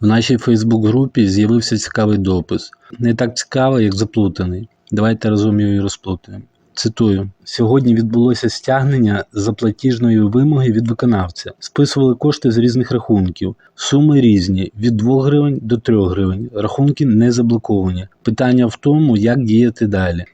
В нашій Фейсбук-групі з'явився цікавий допис. Не так цікавий, як заплутаний. Давайте разом його і розплутаємо. Цитую: сьогодні відбулося стягнення за платіжної вимоги від виконавця. Списували кошти з різних рахунків. Суми різні від 2 гривень до 3 гривень. Рахунки не заблоковані. Питання в тому, як діяти далі.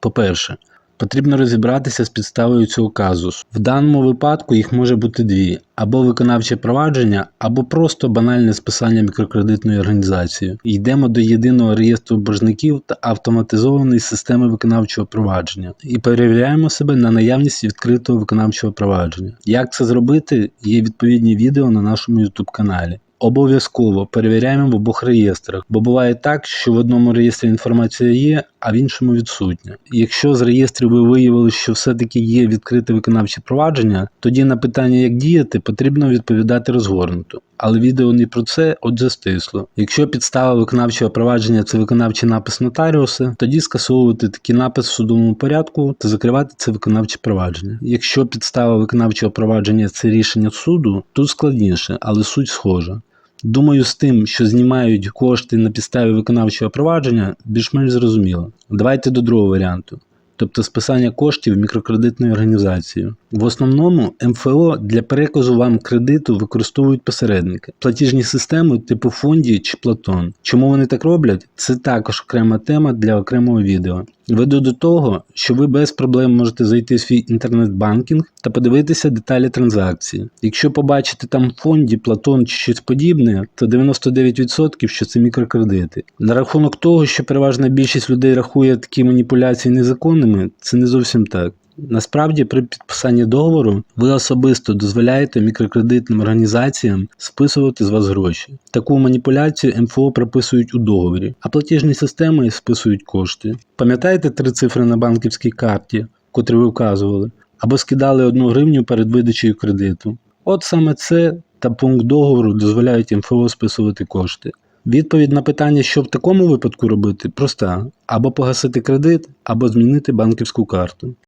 По-перше, потрібно розібратися з підставою цього казусу. В даному випадку їх може бути дві: або виконавче провадження, або просто банальне списання мікрокредитною організацією. Йдемо до єдиного реєстру боржників та автоматизованої системи виконавчого провадження і перевіряємо себе на наявність відкритого виконавчого провадження. Як це зробити? Є відповідні відео на нашому YouTube каналі. Обов'язково перевіряємо в обох реєстрах, бо буває так, що в одному реєстрі інформація є, а в іншому відсутня. Якщо з реєстрів ви виявили, що все-таки є відкрите виконавче провадження, тоді на питання, як діяти, потрібно відповідати розгорнуто. Але відео не про це, отже стисло. Якщо підстава виконавчого провадження це виконавчий напис нотаріуса, тоді скасовувати такий напис в судовому порядку та закривати це виконавче провадження. Якщо підстава виконавчого провадження це рішення суду, тут складніше, але суть схожа. Думаю, з тим, що знімають кошти на підставі виконавчого провадження, більш-менш зрозуміло. Давайте до другого варіанту. Тобто списання коштів мікрокредитною організацією. В основному МФО для переказу вам кредиту використовують посередники, платіжні системи типу Фонді чи Платон. Чому вони так роблять? Це також окрема тема для окремого відео. Веду до того, що ви без проблем можете зайти в свій інтернет-банкінг та подивитися деталі транзакції. Якщо побачите там фонді, Платон чи щось подібне, то 99% що це мікрокредити. На рахунок того, що переважна більшість людей рахує такі маніпуляції незаконними, це не зовсім так. Насправді, при підписанні договору ви особисто дозволяєте мікрокредитним організаціям списувати з вас гроші. Таку маніпуляцію МФО прописують у договорі, а платіжні системи списують кошти. Пам'ятаєте три цифри на банківській карті, котрі ви вказували, або скидали одну гривню перед видачею кредиту? От саме це та пункт договору дозволяють МФО списувати кошти. Відповідь на питання, що в такому випадку робити, проста: або погасити кредит, або змінити банківську карту.